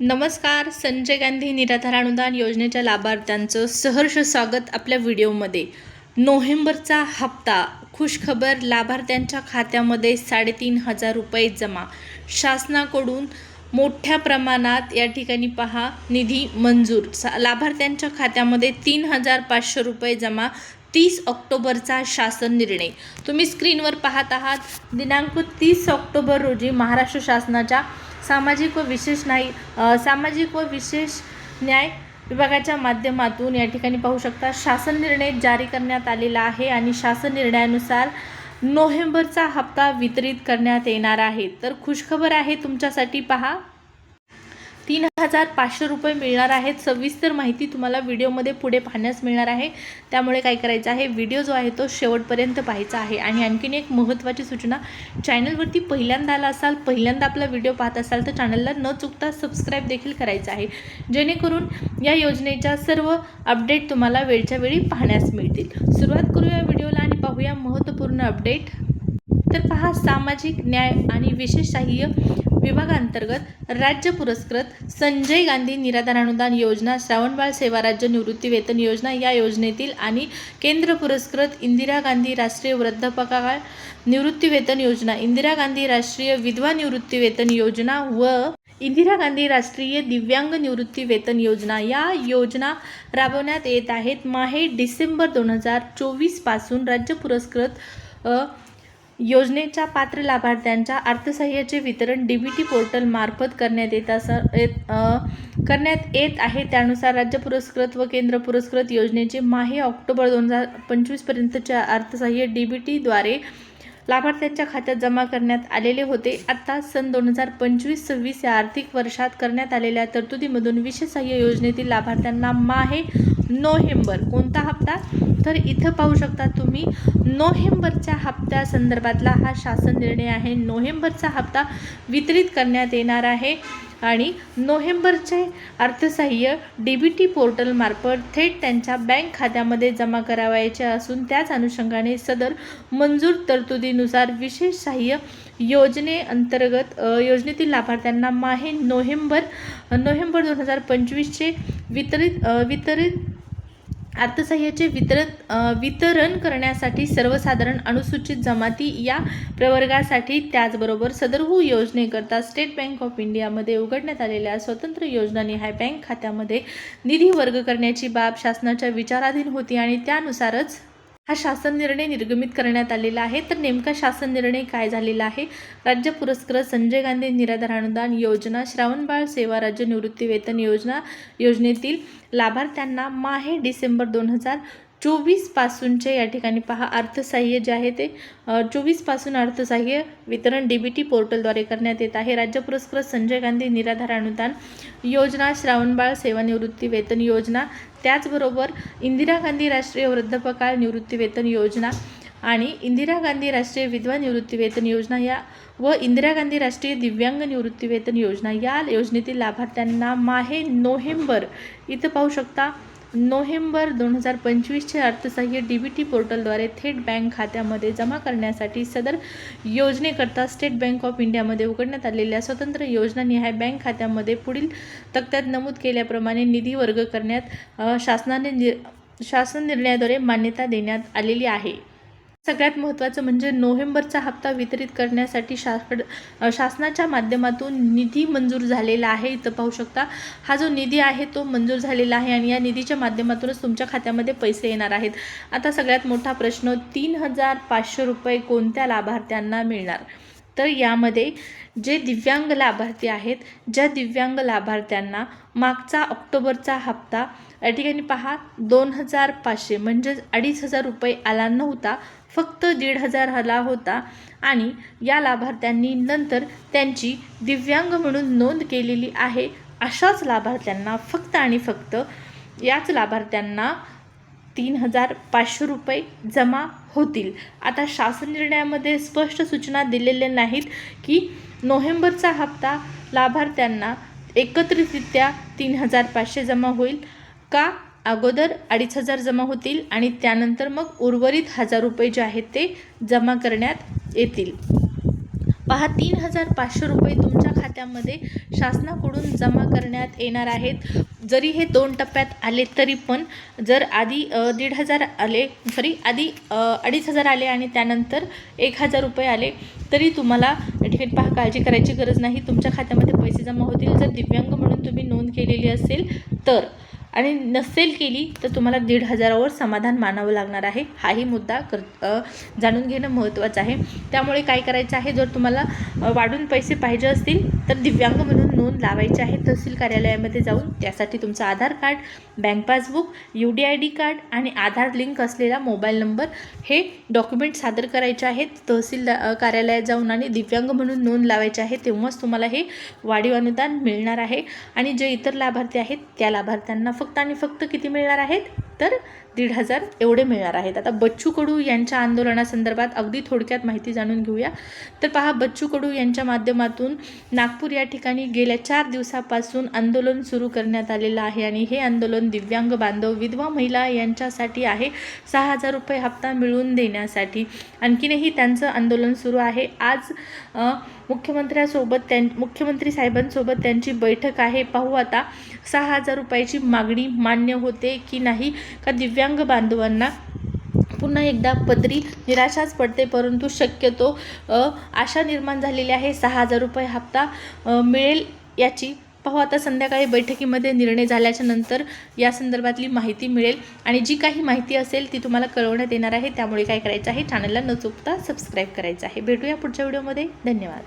नमस्कार संजय गांधी निराधार अनुदान योजनेच्या लाभार्थ्यांचं सहर्ष स्वागत आपल्या व्हिडिओमध्ये. नोव्हेंबरचा हप्ता खुशखबर लाभार्थ्यांच्या खात्यामध्ये साडेतीन हजार रुपये जमा. शासनाकडून मोठ्या प्रमाणात या ठिकाणी पहा निधी मंजूर. सा लाभार्थ्यांच्या खात्यामध्ये तीन हजार पाचशे रुपये जमा तीस ऑक्टोबरचा शासन निर्णय. तुम्ही स्क्रीनवर पाहत आहात दिनांक तीस ऑक्टोबर रोजी महाराष्ट्र शासनाच्या सामाजिक व विशेष नाही सामाजिक व विशेष न्याय विभागाच्या माध्यमातून या ठिकाणी पाहू शकता शासन निर्णय जारी करण्यात आलेला आहे आणि शासन निर्णयानुसार नोव्हेंबरचा हप्ता वितरित करण्यात येणार आहे. तर खुशखबर आहे तुमच्यासाठी पहा. तीन हजार पाचशे रुपये मिळणार आहेत. सविस्तर माहिती तुम्हाला व्हिडिओमध्ये पुढे पाहण्यास मिळणार आहे. त्यामुळे काय करायचं आहे व्हिडिओ जो आहे तो शेवटपर्यंत पाहायचा आहे. आणि आणखीन एक महत्त्वाची सूचना चॅनलवरती पहिल्यांदा आला असाल पहिल्यांदा आपला व्हिडिओ पाहत असाल तर चॅनलला न चुकता सबस्क्राईब देखील करायचं आहे. जेणेकरून या योजनेच्या सर्व अपडेट तुम्हाला वेळच्या वेळी पाहण्यास मिळतील. सुरुवात करूया व्हिडिओला आणि पाहूया महत्त्वपूर्ण अपडेट. तर पहा सामाजिक न्याय आणि विशेष सहाय्य विभागांतर्गत राज्य पुरस्कृत संजय गांधी निराधार अनुदान योजना श्रावणबाळ सेवा राज्य निवृत्ती वेतन योजना या योजनेतील आणि केंद्र पुरस्कृत इंदिरा गांधी राष्ट्रीय वृद्धापकाळ निवृत्ती वेतन योजना इंदिरा गांधी राष्ट्रीय विधवा निवृत्ती वेतन योजना व इंदिरा गांधी राष्ट्रीय दिव्यांग निवृत्ती वेतन योजना या योजना राबवण्यात येत आहेत. माहे डिसेंबर दोन हजार चोवीसपासून राज्य पुरस्कृत योजनेच्या पात्र लाभार्थ्यांच्या अर्थसहाय्याचे वितरण डी बी टी पोर्टल मार्फत करण्यात येत असं येत करण्यात येत आहे. त्यानुसार राज्य पुरस्कृत व केंद्र पुरस्कृत योजनेचे माहे ऑक्टोबर दोन हजार पंचवीसपर्यंतच्या अर्थसहाय्य डी बी टीद्वारे लाभार्थ्यांच्या खात्यात जमा करण्यात आलेले होते. आता सन दोन हजार पंचवीस सव्वीस या आर्थिक वर्षात करण्यात आलेल्या तरतुदीमधून विशेष सहाय्य योजनेतील लाभार्थ्यांना माहे नोव्हेंबर. कोणता हप्ता? तर इथं पाहू शकता तुम्ही नोव्हेंबरच्या हप्त्या संदर्भातला हा शासन निर्णय आहे. नोव्हेंबरचा हप्ता वितरित करण्यात येणार आहे. आणि नोव्हेंबरचे अर्थसहाय्य डी बी टी पोर्टलमार्फत थेट त्यांच्या बँक खात्यामध्ये जमा करावायचे असून त्याच अनुषंगाने सदर मंजूर तरतुदीनुसार विशेष सहाय्य योजनेअंतर्गत योजनेतील लाभार्थ्यांना माहे नोव्हेंबर नोव्हेंबर दोन हजार पंचवीसचे वितरित वितरित अर्थसहाय्याचे वितरण वितरण करण्यासाठी सर्वसाधारण अनुसूचित जमाती या प्रवर्गासाठी त्याचबरोबर सदरहू योजनेकरता स्टेट बँक ऑफ इंडियामध्ये उघडण्यात आलेल्या स्वतंत्र योजनानिहाय बँक खात्यामध्ये निधी वर्ग करण्याची बाब शासनाच्या विचाराधीन होती आणि त्यानुसारच हा शासन निर्णय निर्गमित करण्यात आलेला आहे. तर नेमका शासन निर्णय काय झालेला आहे? राज्य पुरस्कृत संजय गांधी निराधार अनुदान योजना श्रावणबाळ सेवा राज्य निवृत्ती वेतन योजना योजनेतील लाभार्थ्यांना माहे डिसेंबर दोन हजार चोवीसपासूनचे या ठिकाणी पहा. अर्थसहाय्य जे आहे ते चोवीसपासून अर्थसहाय्य वितरण डी बी टी पोर्टलद्वारे करण्यात येत आहे. राज्य पुरस्कृत संजय गांधी निराधार अनुदान योजना श्रावणबाळ सेवानिवृत्ती वेतन योजना त्याचबरोबर इंदिरा गांधी राष्ट्रीय वृद्धापकाळ निवृत्तीवेतन योजना आणि इंदिरा गांधी राष्ट्रीय विधवा निवृत्तीवेतन योजना या व इंदिरा गांधी राष्ट्रीय दिव्यांग निवृत्तीवेतन योजना या योजनेतील लाभार्थ्यांना माहे नोव्हेंबर इथं पाहू शकता. नोव्हेंबर दोन हजार पंचवीसचे अर्थसहाय्य डी बी टी पोर्टलद्वारे थेट बँक खात्यामध्ये जमा करण्यासाठी सदर योजनेकरता स्टेट बँक ऑफ इंडियामध्ये उघडण्यात आलेल्या स्वतंत्र योजनानिहाय बँक खात्यामध्ये पुढील तक्त्यात नमूद केल्याप्रमाणे निधी वर्ग करण्यात शासनाने नि शासन निर्णयाद्वारे मान्यता देण्यात आलेली आहे. सगळ्यात महत्त्वाचं म्हणजे नोव्हेंबरचा हप्ता वितरित करण्यासाठी शासड शासनाच्या माध्यमातून निधी मंजूर झालेला आहे. इथं पाहू शकता हा जो निधी आहे तो मंजूर झालेला आहे आणि या निधीच्या माध्यमातूनच तुमच्या खात्यामध्ये पैसे येणार आहेत. आता सगळ्यात मोठा प्रश्न तीन हजार पाचशे रुपये कोणत्या लाभार्थ्यांना मिळणार? तर यामध्ये जे दिव्यांग लाभार्थी आहेत ज्या दिव्यांग लाभार्थ्यांना मागचा ऑक्टोबरचा हप्ता या ठिकाणी पहा दोन हजार पाचशे म्हणजेच अडीच हजार रुपये आला नव्हता फक्त दीड हजार आला होता आणि या लाभार्थ्यांनी नंतर त्यांची दिव्यांग म्हणून नोंद केलेली आहे. अशाच लाभार्थ्यांना फक्त आणि फक्त याच लाभार्थ्यांना तीन हजार पाचशे रुपये जमा होतील. आता शासन निर्णयामध्ये स्पष्ट सूचना दिलेल्या नाहीत की नोव्हेंबरचा हप्ता लाभार्थ्यांना एकत्रितरित्या तीन हजार पाचशे जमा होईल का? अगोदर अडीच हजार जमा होतील आणि त्यानंतर मग उर्वरित हजार रुपये जे आहेत ते जमा करण्यात येतील. पहा तीन हजार पाचशे रुपये तुमच्या खात्यामध्ये शासनाकडून जमा करण्यात येणार आहेत. जरी हे दोन टप्प्यात आले तरी पण जर आधी दीड हजार आले सॉरी आधी अडीच हजार आले आणि त्यानंतर एक हजार रुपये आले तरी तुम्हाला या ठिकाणी पहा काळजी करायची गरज नाही. तुमच्या खात्यामध्ये पैसे जमा होतील. जर दिव्यांग म्हणून तुम्ही नोंद केलेली असेल तर आणि नसेल केली तर तुम्हाला दीड हजारावर समाधान मानावं लागणार आहे. हाही मुद्दा कर जाणून घेणं महत्त्वाचं आहे. त्यामुळे काय करायचं आहे? जर तुम्हाला वाढून पैसे पाहिजे असतील तर दिव्यांग म्हणून नोंद लावायची आहे तहसील कार्यालयामध्ये जाऊन. त्यासाठी तुमचं Aadhaar card bank passbook U D I D card आणि आधार लिंक असलेला मोबाईल नंबर हे डॉक्युमेंट सादर करायचे आहेत. तहसील कार्यालयात जाऊन आणि दिव्यांग म्हणून नोंद लावायची आहे तेव्हाच तुम्हाला हे वाढीव अनुदान मिळणार आहे. आणि जे इतर लाभार्थी आहेत त्या लाभार्थ्यांना फक्त आणि फक्त किती मिळणार आहेत? तर दीड हजार एवढे मिळणार आहेत. आता बच्चू कडू यांच्या आंदोलनासंदर्भात अगदी थोडक्यात माहिती जाणून घेऊया. तर पहा बच्चू कडू यांच्या माध्यमातून नागपूर या ठिकाणी गेल्या चार दिवसापासून आंदोलन सुरू करण्यात आलेलं आहे आणि हे आंदोलन दिव्यांग बांधव विधवा महिला यांच्यासाठी आहे. सहा हजार रुपये हप्ता मिळवून देण्यासाठी आणखीनही त्यांचं आंदोलन सुरू आहे. आज मुख्यमंत्र्यासोबत त्यां मुख्यमंत्री साहेबांसोबत त्यांची बैठक आहे. पाहू आता सहा हजार रुपयाची मागणी मान्य होते की नाही? का दिव्यांग बांधवांना पुन्हा एकदा पदरी निराशाच पडते परंतु शक्यतो आशा निर्माण झालेली आहे. सहा हजार रुपये हप्ता मिळेल याची. पाहू आता संध्याकाळी बैठकीमध्ये निर्णय झाल्याच्यानंतर या संदर्भातली माहिती मिळेल आणि जी काही माहिती असेल ती तुम्हाला कळवण्यात येणार आहे. त्यामुळे काय करायचं आहे? चॅनलला न चुकता सबस्क्राईब करायचं आहे. भेटूया पुढच्या व्हिडिओमध्ये धन्यवाद.